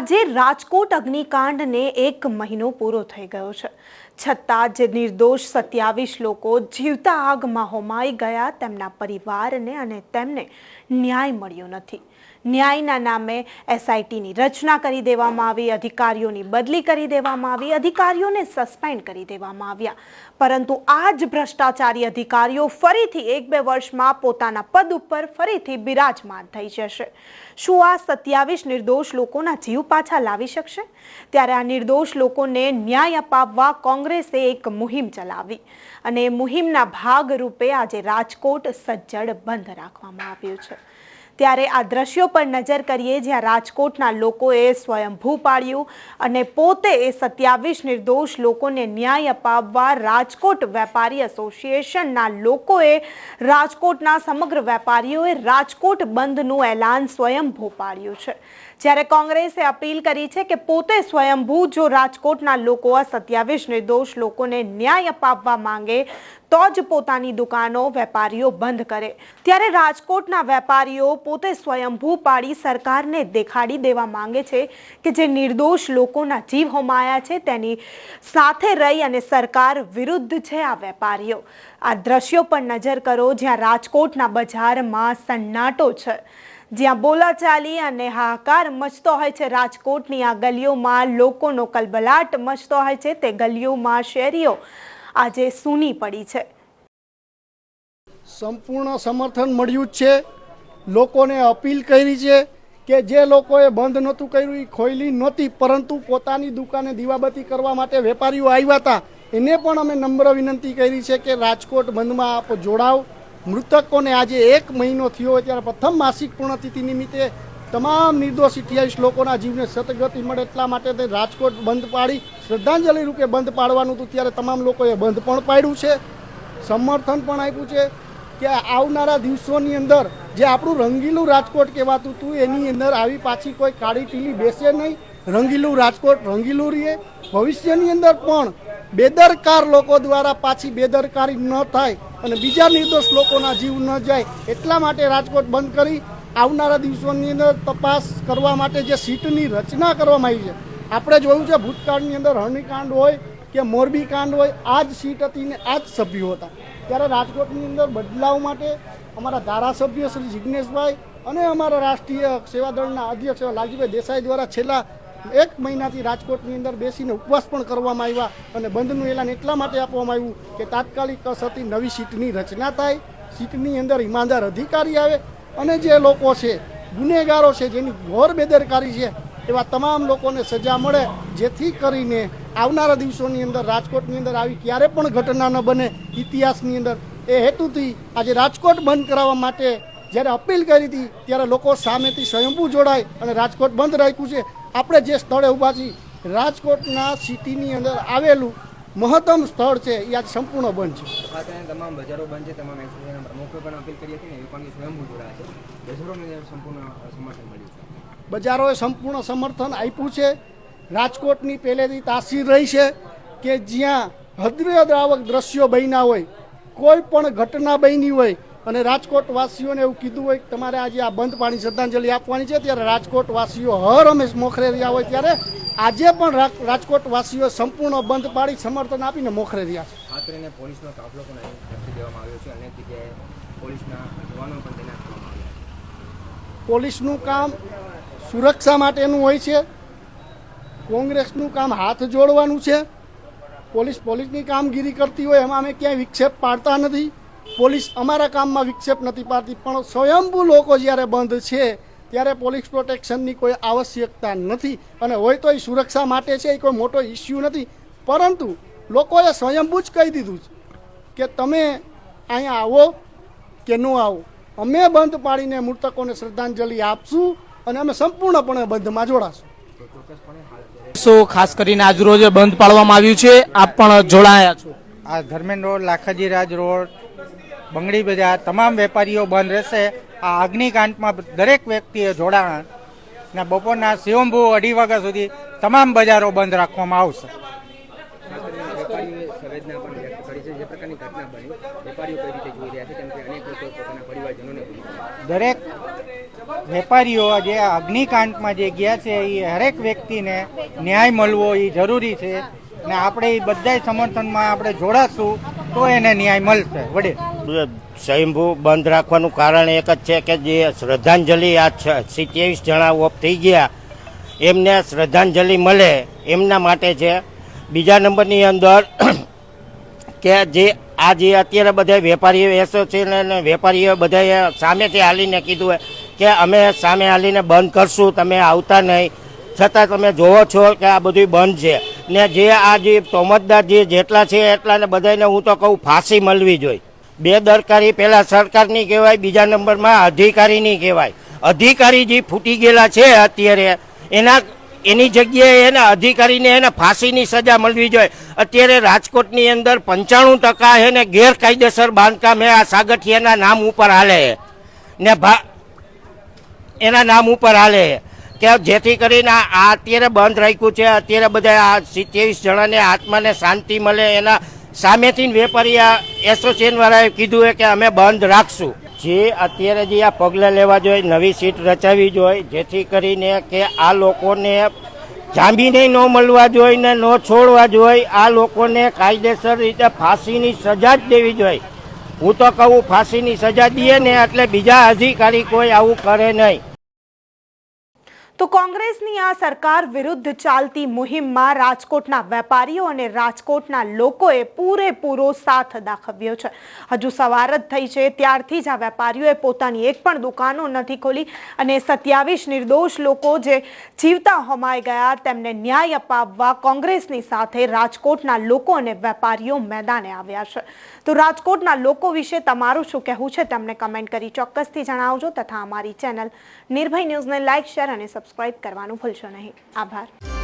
આજે રાજકોટ અગ્નિકાંડને એક મહિનો પૂરો થઈ ગયો છે. છતાં જે નિર્દોષ સત્યાવીસ લોકો જીવતા આગમાં હોમાઈ ગયા તેમના પરિવારને અને તેમને ન્યાય મળ્યો નથી. ન્યાયના નામે એસઆઈટીની રચના કરી દેવામાં આવી, અધિકારીઓની બદલી કરી દેવામાં આવી, અધિકારીઓને સસ્પેન્ડ કરી દેવામાં આવ્યા. પરંતુ આ જ ભ્રષ્ટાચારી અધિકારીઓ ફરીથી એક બે વર્ષમાં પોતાના પદ ઉપર ફરીથી બિરાજમાન થઈ જશે. શું આ સત્યાવીસ નિર્દોષ લોકોના જીવ પાછા લાવી શકશે? ત્યારે આ નિર્દોષ લોકોને ન્યાય અપાવવા કોંગ્રેસે એક મુહિમ ચલાવી અને મુહિમના ભાગરૂપે આજે રાજકોટ સજ્જડ બંધ રાખવામાં આવ્યું છે. ત્યારે આ દ્રશ્યો પર નજર કરીએ, જ્યાં રાજકોટના લોકોએ સ્વયંભૂ પાડ્યું અને પોતે એ સત્યાવીસ નિર્દોષ લોકોને ન્યાય અપાવવા રાજકોટ વેપારી એસોસિએશનના લોકોએ રાજકોટના સમગ્ર વેપારીઓએ રાજકોટ બંધનું એલાન સ્વયંભૂ પાડ્યું છે. જ્યારે કોંગ્રેસે અપીલ કરી છે કે પોતે સ્વયંભૂ જો રાજકોટના લોકો આ સત્યાવીસ નિર્દોષ લોકોને ન્યાય અપાવવા માંગે, તો જ પોતાની દુકાનો વેપારીઓ બંધ કરે. ત્યારે રાજકોટના વેપારીઓ પોતે સ્વયંભૂ પાડી સરકારને દેખાડી દેવા માંગે છે કે જે નિર્દોષ લોકોના જીવ હોમાયા છે, તેની સાથે રહી અને સરકાર વિરુદ્ધ છે આ વેપારીઓ. આ દ્રશ્યો પર નજર કરો જ્યાં રાજકોટના બજારમાં સન્નાટો છે. જ્યાં બોલાચાલી અને હાહાકાર મચતો હોય છે. રાજકોટની આ ગલીઓમાં લોકોનો કલબલાટ મચતો હોય છે. તે ગલીઓમાં શેરીઓ આજે સૂની પડી છે. સંપૂર્ણ સમર્થન મળ્યું જ છે. લોકોને અપીલ કરી છે કે જે લોકોએ બંધ નહોતું કર્યું એ ખોયલી નહોતી, પરંતુ પોતાની દુકાને દીવાબત્તી કરવા માટે વેપારીઓ આવ્યા હતા. એને પણ અમે નમ્ર વિનંતી કરી છે કે રાજકોટ બંધમાં આપ જોડાવ. મૃતકોને આજે એક મહિનો થયો ત્યારે પ્રથમ માસિક પૂર્ણતિથિ નિમિત્તે તમામ નિર્દોષ અઠ્યાવીસ લોકોના જીવને સતગતિ મળે એટલા માટે તે રાજકોટ બંધ પાડી, શ્રદ્ધાંજલિ રૂપે બંધ પાડવાનું હતું ત્યારે તમામ લોકોએ બંધ પણ પાડ્યું છે. સમર્થન પણ આપ્યું છે કે આવનારા દિવસોની અંદર જે આપણું રંગીલું રાજકોટ કહેવાતું હતું, એની અંદર આવી પાછી કોઈ કાળી ટીલી બેસે નહીં. રંગીલું રાજકોટ રંગીલું રહીએ. ભવિષ્યની અંદર પણ બેદરકાર લોકો દ્વારા પાછી બેદરકારી ન થાય અને બીજા નિર્દોષ લોકોના જીવ ન જાય એટલા માટે રાજકોટ બંધ કરી આવનારા દિવસોની અંદર તપાસ કરવા માટે જે સીટની રચના કરવામાં આવી છે, આપણે જોયું છે ભૂતકાળની અંદર હરણીકાંડ હોય કે મોરબી કાંડ હોય, આ જ સીટ હતી ને આ જ સભ્યો હતા. ત્યારે રાજકોટની અંદર બદલાવ માટે અમારા ધારાસભ્ય શ્રી જિજ્ઞેશભાઈ અને અમારા રાષ્ટ્રીય સેવાદળના અધ્યક્ષ એવા લાલજીભાઈ દેસાઈ દ્વારા છેલ્લા એક મહિનાથી રાજકોટની અંદર બેસીને ઉપવાસ પણ કરવામાં આવ્યા અને બંધનું એલાન એટલા માટે આપવામાં આવ્યું કે તાત્કાલિક અસરથી નવી સીટની રચના થાય, સીટની અંદર ઈમાનદાર અધિકારી આવે અને જે લોકો છે, ગુનેગારો છે, જેની ઘોર બેદરકારી છે, એવા તમામ લોકોને સજા મળે, જેથી કરીને આવનારા દિવસોની અંદર રાજકોટની અંદર આવી ક્યારે પણ ઘટના ન બને, ઇતિહાસની અંદર. એ હેતુથી આજે રાજકોટ બંધ કરાવવા માટે જ્યારે અપીલ કરી હતી ત્યારે લોકો સામેથી સ્વયંભૂ જોડાય અને રાજકોટ બંધ રાખ્યું છે. આપણે જે સ્થળે ઊભા છીએ રાજકોટના સિટીની અંદર આવેલું મહત્તમ સ્થળ છે એ આજ સંપૂર્ણ બંધ છે. તમામ બજારો બંધ છે તમામ એસોસિએશનના પ્રમુખે પણ અપીલ કરી હતી ને એ પણ સ્વયંભૂ જોડાયા છે. બજારોને સંપૂર્ણ સમર્થન મળ્યું છે. બજારોએ સંપૂર્ણ સમર્થન આપ્યું છે. રાજકોટની પહેલેથી તાસીર રહી છે કે જ્યાં હૃદયદ્રાવક દ્રશ્યો બન્યા હોય કોઈ પણ ઘટના બની હોય અને રાજકોટ વાસીઓને એવું કીધું હોય કે તમારે આજે આ બંધ પાણી શ્રદ્ધાંજલિ આપવાની છે ત્યારે રાજકોટવાસીઓ હર હંમેશ મોખરે રહ્યા હોય ત્યારે આજે પણ રાજકોટવાસીઓ સંપૂર્ણ બંધ પાડી સમર્થન આપીને મોખરે રહ્યા છે પોલીસનો કાફલો પણ દેવામાં આવ્યો છે અનેક જગ્યાએ પોલીસના જવાનો પણ તૈનાત છે. પોલીસનું કામ સુરક્ષા માટેનું હોય છે કોંગ્રેસનું કામ હાથ જોડવાનું છે પોલીસ પોલીસની કામગીરી કરતી હોય એમાં અમે ક્યાંય વિક્ષેપ પાડતા નથી. પોલીસ અમારા કામમાં વિક્ષેપ નથી પાડતી પણ સ્વયંભૂ લોકો જ્યારે બંધ છે ત્યારે પોલીસ પ્રોટેક્શનની કોઈ આવશ્યકતા નથી. અને હોય તો એ સુરક્ષા માટે છે એ કોઈ મોટો ઇસ્યુ નથી. પરંતુ લોકોએ સ્વયંભૂ જ કહી દીધું છે કે તમે અહીંયા આવો કે ન આવો. અમે બંધ પાડીને મૃતકોને શ્રદ્ધાંજલિ આપશું અને અમે સંપૂર્ણપણે બંધમાં જોડાશું. સો શું ખાસ કરીને આજ રોજ બંધ પાડવામાં આવ્યું છે. આપ પણ જોડાયા છો. આ ધર્મેન્દ્ર રોડ લાખાજી રાજ રોડ બંગડી બજાર, તમામ વેપારીઓ બંધ રહેશે આ અગ્નિકાંડમાં દરેક વ્યક્તિએ જોડાણ ને બપોરના શિવંભુ અઢી વાગ્યા સુધી તમામ બજારો બંધ રાખવામાં આવશે. દરેક વેપારીઓ જે અગ્નિકાંડમાં જે ગયા છે, એ હરેક વ્યક્તિને ન્યાય મળવો એ જરૂરી છે ને આપણે એ બધાય સમર્થનમાં આપણે જોડાશું તો એને ન્યાય મળશે વડે સ્વયંભૂ બંધ રાખવાનું કારણ એક જ છે કે જે શ્રદ્ધાંજલિ આ સિત્યાવીસ જણા ઓફ થઈ ગયા, એમને શ્રદ્ધાંજલિ મળે એમના માટે છે. બીજા નંબરની અંદર કે જે આ જે અત્યારે બધા વેપારીઓ એસોસિએશન અને વેપારીઓ બધાએ સામેથી હાલીને કીધું હોય કે અમે સામે હાલીને બંધ કરશું, તમે આવતા નહીં. છતાં તમે જોવો છો કે આ બધું બંધ છે. ને જે આ જે તોમતદાર જે જેટલા છે એટલાને બધાને હું તો કહું ફાંસી મળવી જોઈએ. બેદરકારી પહેલાં સરકારની કહેવાય, બીજા નંબરમાં અધિકારીની કહેવાય. અધિકારી જે ફૂટી ગયેલા છે અત્યારે, એના, એની જગ્યાએ એના અધિકારીને એને ફાંસીની સજા મળવી જોઈએ. અત્યારે રાજકોટની અંદર પંચાણું ટકા એને ગેરકાયદેસર બાંધકામ એ આ સાગઠિયાના નામ ઉપર હાલે ને ભા, એના નામ ઉપર હાલે. કે જેથી કરીને આ અત્યારે બંધ રાખ્યું છે. અત્યારે બધા આ સિત્યાવીસ જણાને આત્માને શાંતિ મળે એના સામેથી વેપારી આ એસોસિએશન વાળાએ કીધું કે અમે બંધ રાખશું. જે અત્યારે જે આ પગલાં લેવા જોઈએ, નવી સીટ રચાવી જોઈએ, જેથી કરીને કે આ લોકોને જામીને ન મળવા જોઈએ ને ન છોડવા જોઈએ, આ લોકોને કાયદેસર રીતે ફાંસીની સજા જ દેવી જોઈએ. હું તો કહું, ફાંસીની સજા દઈએ ને એટલે બીજા અધિકારી કોઈ આવું કરે નહીં. તો કોંગ્રેસની આ સરકાર વિરુદ્ધ ચાલતી મુહિમમાં રાજકોટના વેપારીઓ અને રાજકોટના લોકોએ પૂરેપૂરો સાથ દાખવ્યો છે. હજુ સવાર જ થઈ છે, ત્યારથી જ આ વેપારીઓએ પોતાની એક પણ દુકાનો નથી ખોલી અને સત્યાવીસ નિર્દોષ લોકો જે જીવતા હોમાઈ ગયા તેમને ન્યાય અપાવવા કોંગ્રેસની સાથે રાજકોટના લોકો અને વેપારીઓ મેદાને આવ્યા છે. તો રાજકોટના લોકો વિશે તમારું શું કહેવું છે? તમને કમેન્ટ કરી ચોક્કસથી જણાવજો તથા અમારી ચેનલ નિર્ભય ન્યૂઝને લાઇક શેર અને સબસ્ક્રાઇબ કરવાનું ભૂલશો નહીં. આભાર.